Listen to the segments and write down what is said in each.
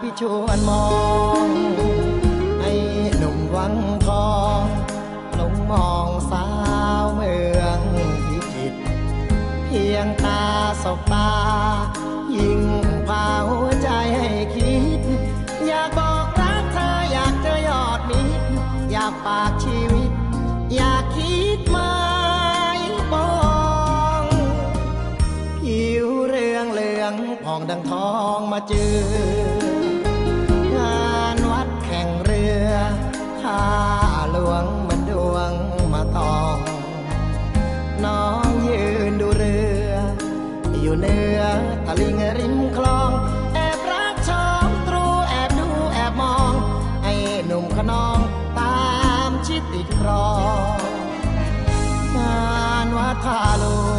พี่ชวนมองไอ้หนุ่มวังทองหลงมองสาวเมืองพิจิต เพียงตาสบตา ยิ่งพาหัวใจให้คิด อยากบอกรักเธออยากเจอยอดมิตรอยากฝากชีวิต อยากคิดมายปองผิวเรืองเหลืองผ่องดังทองมาเจอ ข้าหลวงมันดวงมาตอง น้องยืนดูเรือ อยู่เนือตะลิงริมคลอง แอบรักชมตรูแอบดูแอบมอง ไอ้หนุ่มขนองตามชิดติดครองงานวัดท่าหลวง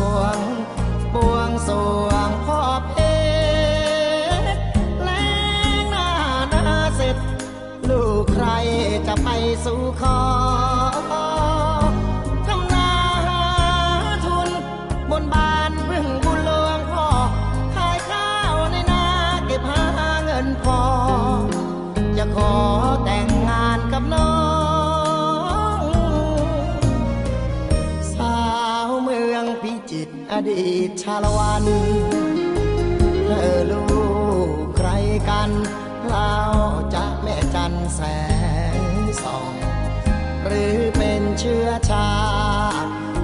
จะไปสู่ขอทำนาหาทุน บนบานพึ่งบุญหลวงพ่อขายข้าวในนาเก็บหาเงินพอ จะขอแต่งงานกับน้อง สาวเมืองพิจิตรอดีตชาละวันเธอลูกใครกันเล่าจะแม่จันแสงส่อง หรือเป็นเชื้อชา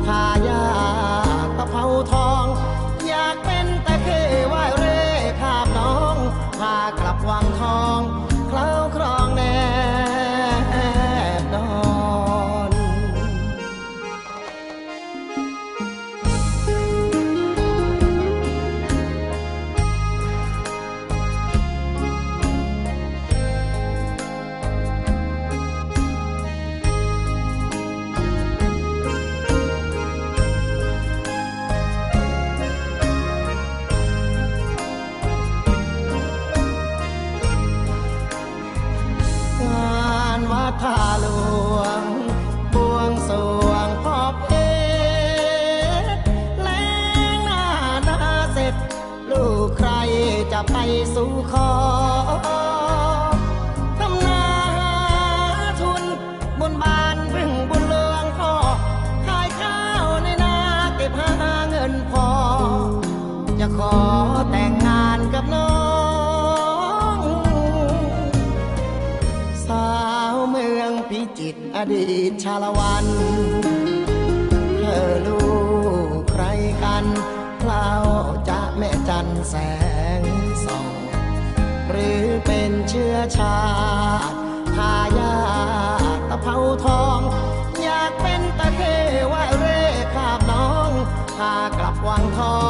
ทายาตะเภาทอง อยากเป็นตะเคว่ายเร่ข้ามน้องพากลับวังทอง ไปสู่ขอทำนาหาทุนบนบานพึ่งบุญหลวงพ่อขายข้าวในนาเก็บหาเงินพอ จะขอแต่งงานกับน้อง สาวเมืองพิจิตรอดีตชาละวันเธอลูกใครกันเล่าจ แม่จันแสงส่องหรือเป็นเชื้อชาติทายาตะเภาทอง อยากเป็นตะเคว่าเร่ขาบน้องพากลับวังทอง